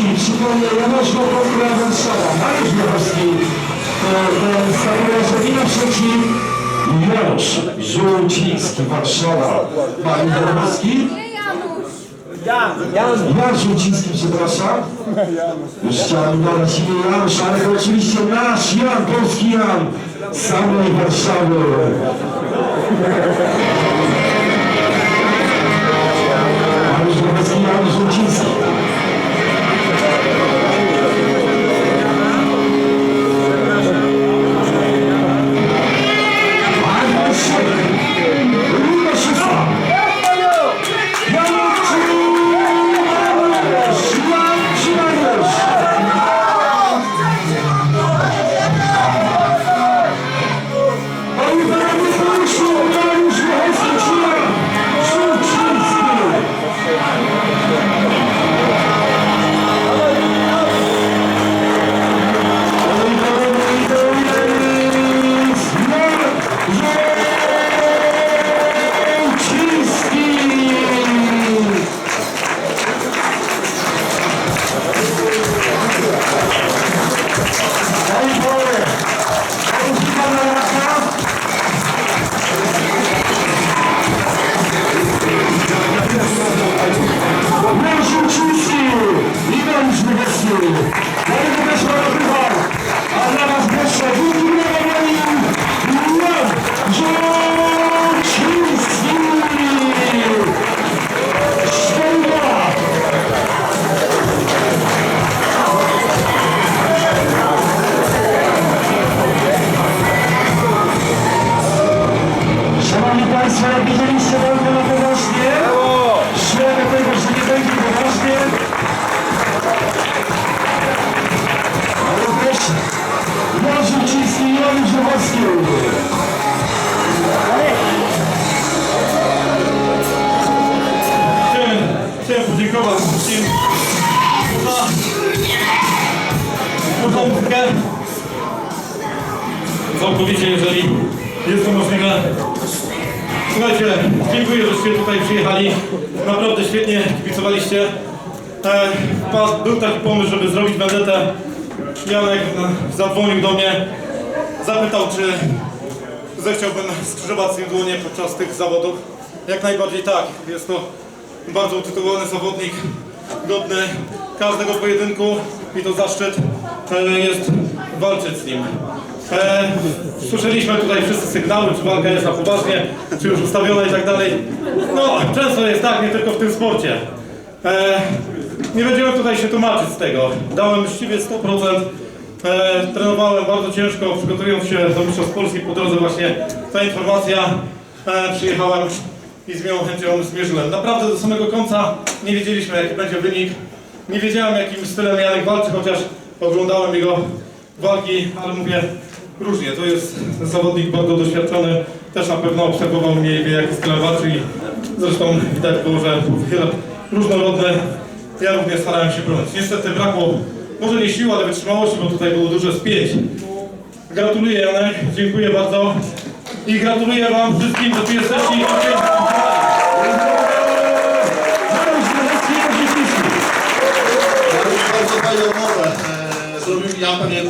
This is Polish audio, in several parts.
stronie Janusz Kontra Warszawa. Mariusz Grochowski. e, Startuje Żewina Trzeci. Janusz Żółciński, Warszawa. Mariusz Grochowski. Jan Żółciński, przepraszam. Już chciałem dodać imię Janusz, ale to oczywiście nasz Jan, polski Jan z samej Warszawy. Państwo, jak widzieliście, będę na poważnie. Do tego, że nie będzie poważnie. Proszę, Jan Żółciński i Jan Żółkowski. Chciałem, chciałem podziękować wszystkim za porządkę. Całkowicie, jeżeli jest to możliwe. Słuchajcie, dziękuję, żeście tutaj przyjechali. Naprawdę świetnie kibicowaliście. E, był taki pomysł, żeby zrobić vendetę. Janek e, zadzwonił do mnie, zapytał, czy zechciałbym skrzyżować z nim dłonie podczas tych zawodów. Jak najbardziej tak. Jest to bardzo utytułowany zawodnik, godny każdego pojedynku i to zaszczyt e, jest walczyć z nim. E, słyszeliśmy tutaj wszyscy sygnały, czy walka jest na poważnie, czy już ustawiona i tak dalej. No, często jest tak, nie tylko w tym sporcie. E, nie będziemy tutaj się tłumaczyć z tego. Dałem właściwie 100%. E, trenowałem bardzo ciężko, przygotowując się do Mistrzostw Polski po drodze właśnie ta informacja. E, przyjechałem i z miłą chęcią zmierzyłem. Naprawdę do samego końca nie wiedzieliśmy jaki będzie wynik. Nie wiedziałem jakim stylem Janek walczy, chociaż oglądałem jego walki, ale mówię różnie. To jest zawodnik bardzo doświadczony, też na pewno obserwował mnie i wie styl walczy i zresztą widać było, że wiele różnorodne. Ja również starałem się bronić. Niestety brakło może nie siły, ale wytrzymałości, bo tutaj było dużo spięć. Gratuluję Janek, dziękuję bardzo i gratuluję Wam wszystkim, że tu jesteście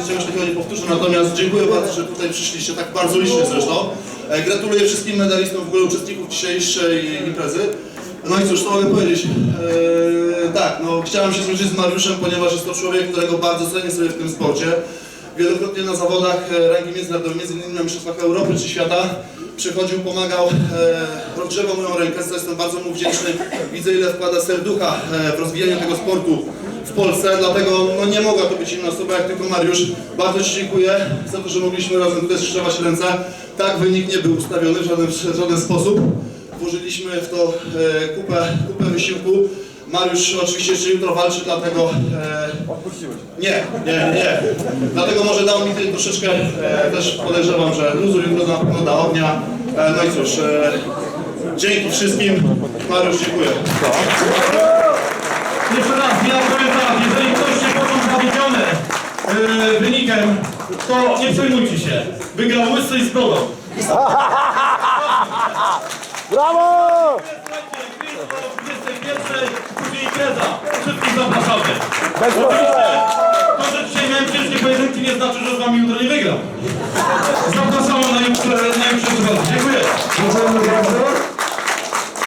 Czegoś takiego nie powtórzę, natomiast dziękuję bardzo, że tutaj przyszliście, tak bardzo licznie zresztą. E, Gratuluję wszystkim medalistom, w ogóle uczestników dzisiejszej imprezy. No i cóż, to mogę powiedzieć. E, tak, no chciałem się zmierzyć z Mariuszem, ponieważ jest to człowiek, którego bardzo cenię sobie w tym sporcie. Wielokrotnie na zawodach e, rangi międzynarodowej, między innymi na Mistrzostwach Europy czy świata, przychodził, pomagał, e, rozgrzewał moją rękę, za jestem bardzo mu wdzięczny. Widzę ile wkłada serducha e, w rozwijanie tego sportu w Polsce, dlatego no, nie mogła to być inna osoba jak tylko Mariusz. Bardzo Ci dziękuję za to, że mogliśmy razem tutaj skrzyżować ręce. Tak, wynik nie był ustawiony w żaden, w żaden sposób. Włożyliśmy w to e, kupę, kupę wysiłku. Mariusz oczywiście jeszcze jutro walczy, dlatego... E, nie, nie, nie. Dlatego może dał mi tutaj troszeczkę, e, też podejrzewam, że luzu jutro na pewno da ognia. E, no i cóż, e, dzięki wszystkim. Mariusz, dziękuję. Jeszcze raz, ja powiem tak, jeżeli ktoś się poczuł zawiedziony yy, wynikiem, to nie przejmujcie się. Wygrał łysy i z brodą. Brawo! Słuchajcie, 21, później impreza. wszystkich zapraszamy. Oczywiście to, że dzisiaj miałem ciężkie pojedynki nie znaczy, że z wami jutro nie wygram. Zapraszamy